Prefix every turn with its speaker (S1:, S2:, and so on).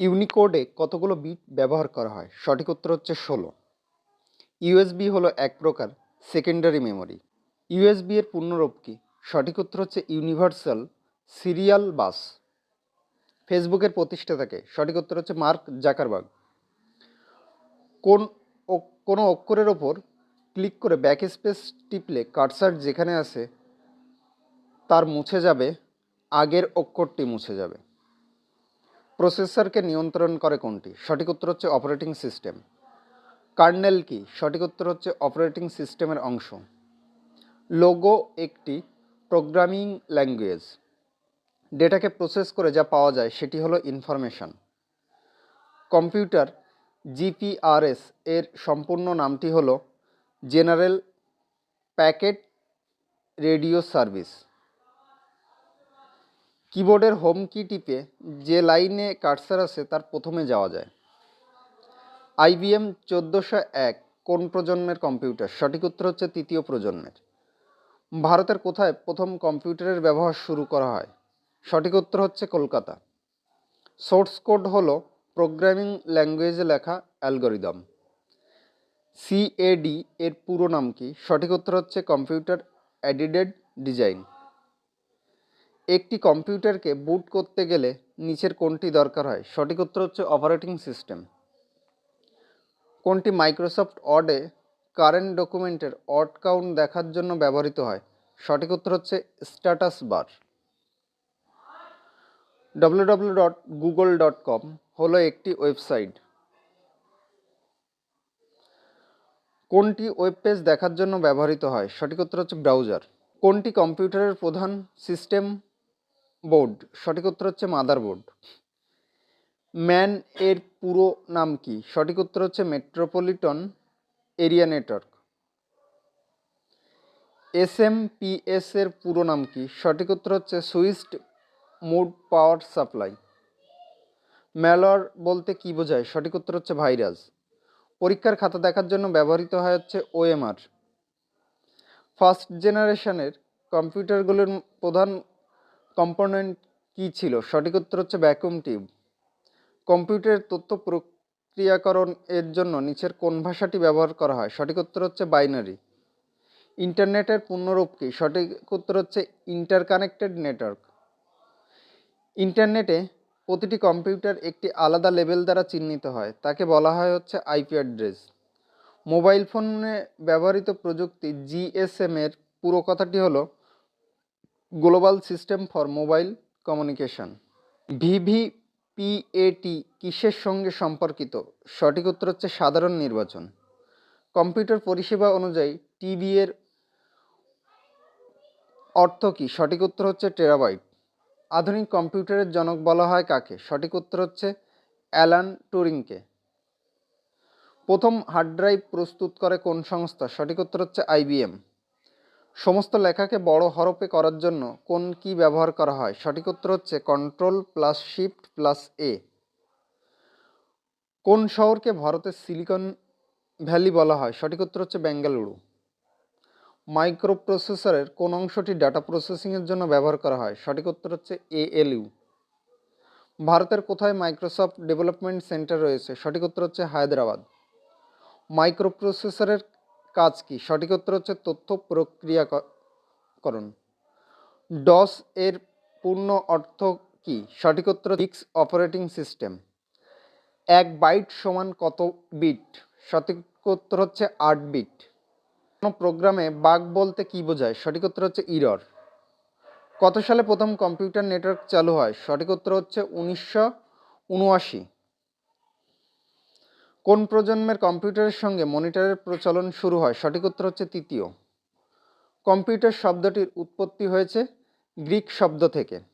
S1: ইউনিকোডে কতগুলো বিট ব্যবহার করা হয়? সঠিক উত্তর হচ্ছে ষোলো। ইউএসবি হলো এক প্রকার সেকেন্ডারি মেমরি ইউএসবি এর পূর্ণরূপ কি? সঠিক উত্তর হচ্ছে ইউনিভার্সাল সিরিয়াল বাস ফেসবুকের প্রতিষ্ঠাতাকে সঠিক উত্তর হচ্ছে মার্ক জাকারবাগ কোন কোনো অক্ষরের ওপর ক্লিক করে ব্যাক স্পেস টিপলে কার্সার যেখানে আছে, তার মুছে যাবে, আগের অক্ষরটি মুছে যাবে। প্রসেসরকে নিয়ন্ত্রণ করে কোনটি? সঠিক উত্তর হচ্ছে অপারেটিং সিস্টেম কার্নেল কি? সঠিক উত্তর হচ্ছে অপারেটিং সিস্টেমের অংশ। লোগো একটি প্রোগ্রামিং ল্যাঙ্গুয়েজ ডেটাকে প্রসেস করে যা পাওয়া যায় সেটি হলো ইনফরমেশন কম্পিউটার জিপিআরএস এর সম্পূর্ণ নামটি হলো জেনারেল প্যাকেট রেডিও সার্ভিস কিবোর্ডের হোম কি টিপে যে লাইনে কার্সার আছে তার প্রথমে যাওয়া যায়। আইবিএম চোদ্দোশো এক, কোন প্রজন্মের কম্পিউটার সঠিক উত্তর হচ্ছে তৃতীয় প্রজন্মের। ভারতের কোথায় প্রথম কম্পিউটারের ব্যবহার শুরু করা হয়? সঠিক উত্তর হচ্ছে কলকাতা। সোর্স কোড হল প্রোগ্রামিং ল্যাঙ্গুয়েজে লেখা অ্যালগোরিদম। সিএডি এর পুরো নাম কি? সঠিক উত্তর হচ্ছে কম্পিউটার অ্যাডিডেড ডিজাইন। একটি কম্পিউটারকে বুট করতে গেলে নিচের কোনটি দরকার হয়? সঠিক উত্তর হচ্ছে অপারেটিং সিস্টেম কোনটি মাইক্রোসফট অডে কারেন্ট ডকুমেন্টের অড কাউন্ট দেখার জন্য ব্যবহৃত হয়? সঠিক উত্তর হচ্ছে status bar W W dot Google dot com হলো একটি ওয়েবসাইট কোনটি ওয়েব পেজ দেখার জন্য ব্যবহৃত হয়? সঠিক উত্তর হচ্ছে ব্রাউজার কোনটি কম্পিউটারের প্রধান সিস্টেম বোর্ড। সঠিক উত্তর হচ্ছে মাদার বোর্ড। ম্যান এর পুরো নাম কি? সঠিক উত্তর হচ্ছে metropolitan area network. S M P S এর পুরো নাম কি? সঠিক উত্তর হচ্ছে সুইচড মুড পাওয়ার সাপ্লাই। ম্যালর বলতে কি বোঝায়? সঠিক উত্তর হচ্ছে ভাইরাস। পরীক্ষার খাতা দেখার জন্য ব্যবহৃত হয় হচ্ছে ওএমআর ফার্স্ট জেনারেশনের কম্পিউটারগুলোর প্রধান কম্পোনেন্ট কী ছিল? সঠিক উত্তর হচ্ছে ভ্যাকুয়াম টিউব কম্পিউটারের তথ্য প্রক্রিয়াকরণ এর জন্য নিচের কোন ভাষাটি ব্যবহার করা হয়? সঠিক উত্তর হচ্ছে বাইনারি ইন্টারনেটের পূর্ণরূপ কি? সঠিক উত্তর হচ্ছে ইন্টারকানেক্টেড নেটওয়ার্ক ইন্টারনেটে প্রতিটি কম্পিউটার একটি আলাদা লেভেল দ্বারা চিহ্নিত হয়। তাকে বলা হয় হচ্ছে আইপি অ্যাড্রেস মোবাইল ফোনে ব্যবহৃত প্রযুক্তি জিএসএম এর পুরো কথাটি হলো global system for mobile communication VVPAT কিসের সঙ্গে সম্পর্কিত? সঠিক উত্তর হচ্ছে সাধারণ নির্বাচন। কম্পিউটার পরিষেবা অনুযায়ী টিবি এর অর্থ কী? সঠিক উত্তর হচ্ছে টেরাবাইট আধুনিক কম্পিউটারের জনক বলা হয় কাকে? সঠিক উত্তর হচ্ছে অ্যালান টুরিংকে প্রথম হার্ড ড্রাইভ প্রস্তুত করে কোন সংস্থা? সঠিক উত্তর হচ্ছে আইবিএম সমস্ত লেখাকে বড় হরপে করার জন্য কোন কি ব্যবহার করা হয়? সঠিক উত্তর হচ্ছে control plus shift plus A কোন শহরকে ভারতের সিলিকন ভ্যালি বলা হয়? সঠিক উত্তর হচ্ছে বেঙ্গালুরু। মাইক্রোপ্রসেসরের কোন অংশটি ডাটা প্রসেসিংয়ের জন্য ব্যবহার করা হয়? সঠিক উত্তর হচ্ছে এএলইউ ভারতের কোথায় মাইক্রোসফট ডেভেলপমেন্ট সেন্টার রয়েছে? সঠিক উত্তর হচ্ছে হায়দ্রাবাদ। মাইক্রোপ্রসেসরের কাজ কি? সঠিক উত্তর হচ্ছে তথ্য প্রক্রিয়াকরণ। ডস এর পূর্ণ অর্থ কি? সঠিক উত্তর সিক্স অপারেটিং সিস্টেম। এক বাইট সমান কত বিট? সঠিক উত্তর হচ্ছে আট বিট। কোনো প্রোগ্রামে বাগ বলতে কি বোঝায়? সঠিক উত্তর হচ্ছে ইরর। কত সালে প্রথম কম্পিউটার নেটওয়ার্ক চালু হয়? সঠিক উত্তর হচ্ছে উনিশশো উনআশি। কোন প্রজন্মের কম্পিউটারের সঙ্গে মনিটরের প্রচলন শুরু হয়? সঠিক উত্তর হচ্ছে তৃতীয়। কম্পিউটার শব্দটির উৎপত্তি হয়েছে গ্রিক শব্দ থেকে।